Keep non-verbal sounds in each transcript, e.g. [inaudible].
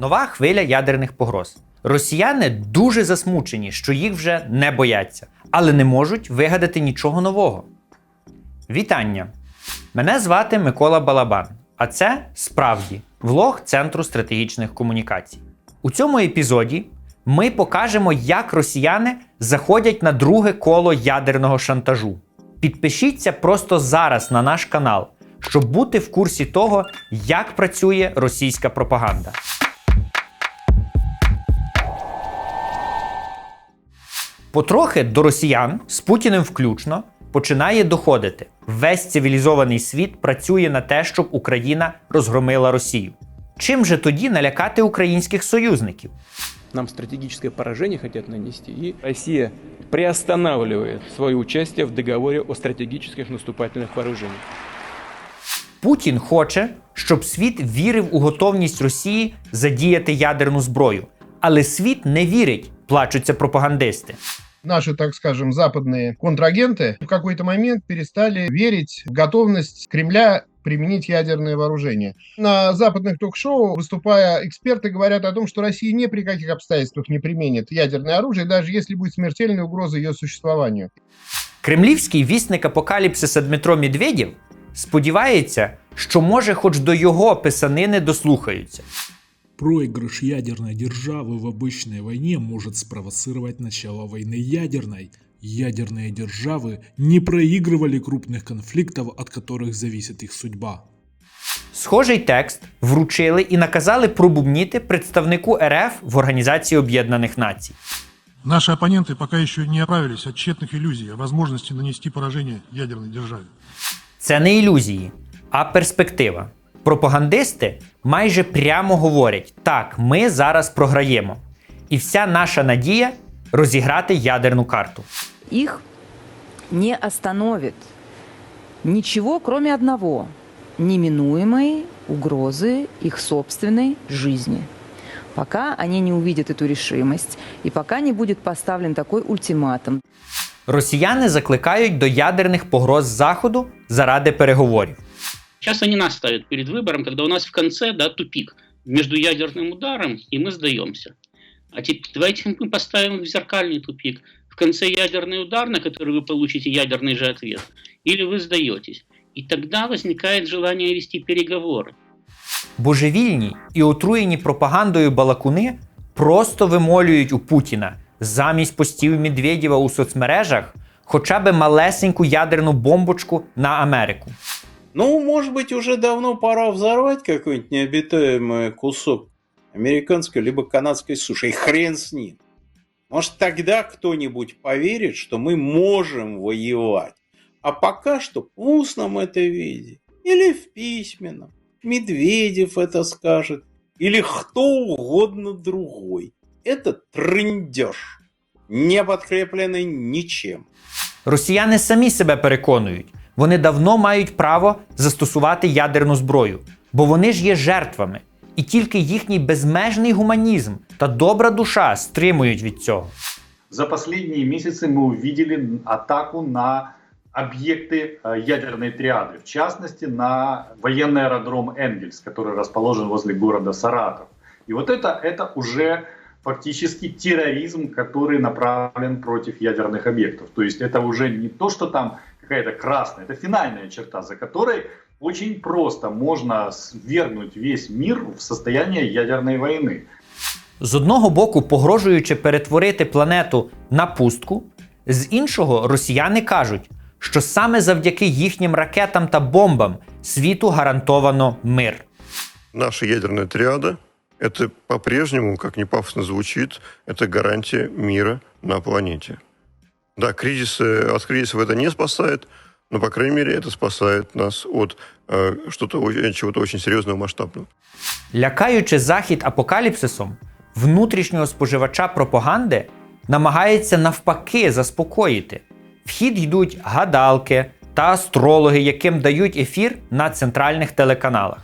Нова хвиля ядерних погроз. Росіяни дуже засмучені, що їх вже не бояться, але не можуть вигадати нічого нового. Вітання! Мене звати Микола Балабан, а це справді влог Центру стратегічних комунікацій. У цьому епізоді ми покажемо, як росіяни заходять на друге коло ядерного шантажу. Підпишіться просто зараз на наш канал, щоб бути в курсі того, як працює російська пропаганда. Потрохи до росіян з Путіним включно починає доходити. Весь цивілізований світ працює на те, щоб Україна розгромила Росію. Чим же тоді налякати українських союзників? Нам стратегическое поражение хотят нанести, и Россия приостанавливает свое участие в договоре о стратегических наступательных вооружениях. Путін хоче, щоб світ вірив у готовність Росії задіяти ядерну зброю. Але світ не вірить, плачуться пропагандисти. наши, так скажем, западные контрагенты в какой-то момент перестали верить в готовность Кремля применить ядерное вооружение. На западных ток-шоу, выступая, эксперты говорят о том, что Россия ни при каких обстоятельствах не применит ядерное оружие, даже если будет смертельная угроза ее существованию. Кремлівський вісник апокаліпсиса Дмитро Медведєв сподівається, що може хоч до його писанини дослухаються. Проигрыш ядерной державы в обычной войне может спровоцировать начало войны ядерной. Ядерные державы не проигрывали крупных конфликтов, от которых зависит их судьба. Схожий текст вручили і наказали пробубніти представнику РФ в Організації Об'єднаних Націй. Наши оппоненты пока еще не оправились от тщетных иллюзий о возможности нанести поражение ядерной державе. Це не ілюзії, а перспектива. Пропагандисти майже прямо говорять: так, ми зараз програємо. І вся наша надія розіграти ядерну карту. их не остановит ничего, кроме одного – неминуемой угрозы их собственной жизни. Пока они не увидят эту решимость и пока не будет поставлен такой ультиматум. Росіяни закликають до ядерних погроз Заходу заради переговорів. Сейчас они нас ставят перед выбором, когда у нас в конце да, тупик между ядерным ударом и мы сдаемся. А теперь давайте мы поставим в зеркальный тупик. В конце ядерный удар, на который вы получите ядерный же ответ, или вы сдаетесь. И тогда возникает желание вести переговоры. Божевільні і отруєні пропагандою балакуни просто вимолюють у Путіна замість постів Медведєва у соцмережах хоча б малесеньку ядерну бомбочку на Америку. Ну, может быть, уже давно пора взорвать какой-нибудь необитаемый кусок американской либо канадской суши. И хрен с ним. Может, тогда кто-нибудь поверит, что мы можем воевать. А пока что в устном это виде. Или в письменном. Медведев это скажет. Или кто угодно другой. Это трындеж, не подкрепленный ничем. Росіяни самі себе переконують, вони давно мають право застосувати ядерну зброю, бо вони ж є жертвами, і тільки їхній безмежний гуманізм та добра душа стримують від цього. За последние месяцы мы увидели атаку на объекты э, ядерной триады, в частности на военный аэродром Энгельс, который расположен возле города Саратов. И вот это, это уже фактически терроризм, который направлен против ядерных объектов. То есть это уже не то, что там какая-то красная, это финальная черта, за которой очень просто можно свергнуть весь мир в состояние ядерной войны. З одного боку, погрожуючи перетворити планету на пустку, з іншого росіяни кажуть, що саме завдяки їхнім ракетам та бомбам світу гарантовано мир. Наша ядерная триада – это по-прежнему, как не пафосно звучит, это гарантия мира на планете. Да, кризисы, от кризисов это не спасает, но, по крайней мере, это спасает нас от э, что-то, о- чего-то очень серьезного, масштабного. Лякаючи захід апокаліпсисом, внутрішнього споживача пропаганди намагається навпаки заспокоїти. В хід йдуть гадалки та астрологи, яким дають ефір на центральних телеканалах.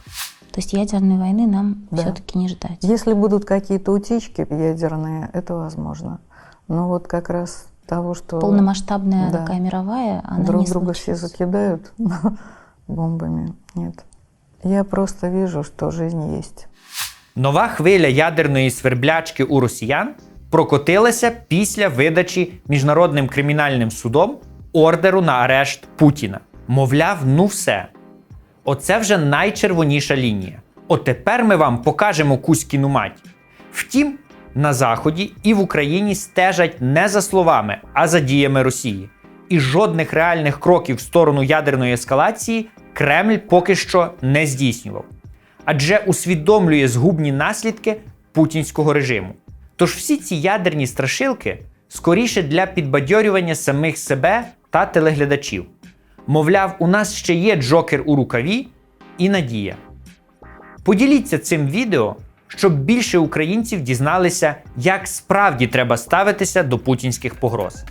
То есть ядерной войны нам Да. все-таки не ждать. Если будут какие-то утечки ядерные, это возможно. Но вот как раз того, что Полномасштабная Да. такая мировая, она друг не друга все случится. закидают [laughs] бомбами, нет. Я просто вижу, что жизнь есть. Нова хвиля ядерної сверблячки у росіян прокотилася після видачі Міжнародним кримінальним судом ордеру на арешт Путіна. Мовляв, ну все. Оце вже найчервоніша лінія. От тепер ми вам покажемо Кузькіну мать. Втім, на Заході і в Україні стежать не за словами, а за діями Росії. І жодних реальних кроків в сторону ядерної ескалації Кремль поки що не здійснював. Адже усвідомлює згубні наслідки путінського режиму. Тож всі ці ядерні страшилки скоріше для підбадьорювання самих себе та телеглядачів. Мовляв, у нас ще є Джокер у рукаві і надія. Поділіться цим відео, щоб більше українців дізналися, як справді треба ставитися до путінських погроз.